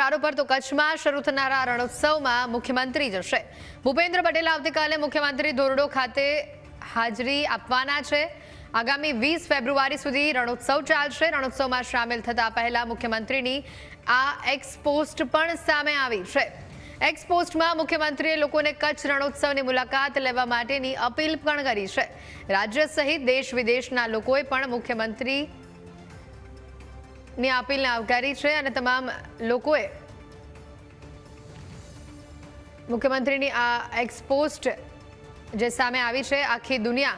સમાચારો પર તો કચ્છમાં શરૂ થનારા રણોત્સવમાં મુખ્યમંત્રી જશે. ભૂપેન્દ્ર પટેલ આવતીકાલે મુખ્યમંત્રી ધોરડો ખાતે હાજરી આપવાના છે. આગામી વીસ ફેબ્રુઆરી સુધી રણોત્સવ ચાલશે. રણોત્સવમાં સામેલ થતા પહેલા મુખ્યમંત્રીની આ એક્સપોસ્ટ પણ સામે આવી છે. એક્સપોસ્ટમાં મુખ્યમંત્રીએ લોકોને કચ્છ રણોત્સવની મુલાકાત લેવા માટેની અપીલ પણ કરી છે. રાજ્ય સહિત દેશ વિદેશના લોકોએ પણ મુખ્યમંત્રી ની અપીલને આવકારી છે અને તમામ લોકોએ મુખ્યમંત્રીની આ એક્સપોસ્ટ જે સામે આવી છે, આખી દુનિયા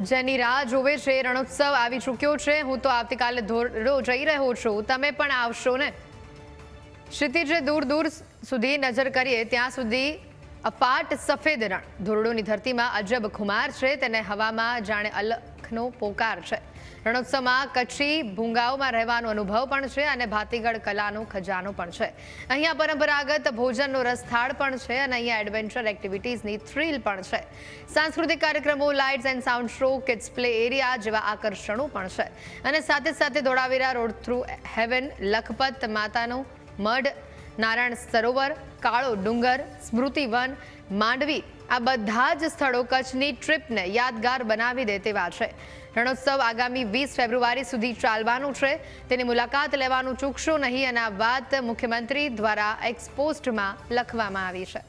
જેની રાહ જોવે છે, રણોત્સવ આવી ચૂક્યો છે. હું તો આવતીકાલે ધોરડો જઈ રહ્યો છું. તમે પણ આવશો ને? ક્ષિતિજે દૂર દૂર સુધી નજર કરીએ. ત્યાં સુધી અપાટ સફેદ રણ ધોરડોની ધરતીમાં અજબ ખુમાર છે. તેને હવામાં જાણે અલખનો પોકાર છે. રણોત્સવમાં કચ્છી ભૂંગાઓમાં રહેવાનો અનુભવ પણ છે અને ભાતીગળ કલાનો ખજાનો પણ છે. અહીંયા પરંપરાગત ભોજનનો રસથાળ પણ છે અને અહીંયા એડવેન્ચર એક્ટિવિટીઝની થ્રીલ પણ છે. સાંસ્કૃતિક કાર્યક્રમો, lights and sound show kids play area જેવા આકર્ષણો પણ છે. અને સાથે સાથે Dholavira road through heaven Lakhpat માતાનું મઢ, નારાયણ સરોવર, કાળો ડુંગર સ્મૃતિવન માંડવી આ બધા જ સ્થળો કચ્છની ટ્રીપને યાદગાર બનાવી દે તેવા છે. રણોત્સવ આગામી વીસ ફેબ્રુઆરી સુધી ચાલવાનું છે. તેની મુલાકાત લેવાનું ચૂકશો નહીં અને વાત મુખ્યમંત્રી દ્વારા એક્સપોસ્ટમાં લખવામાં આવી છે.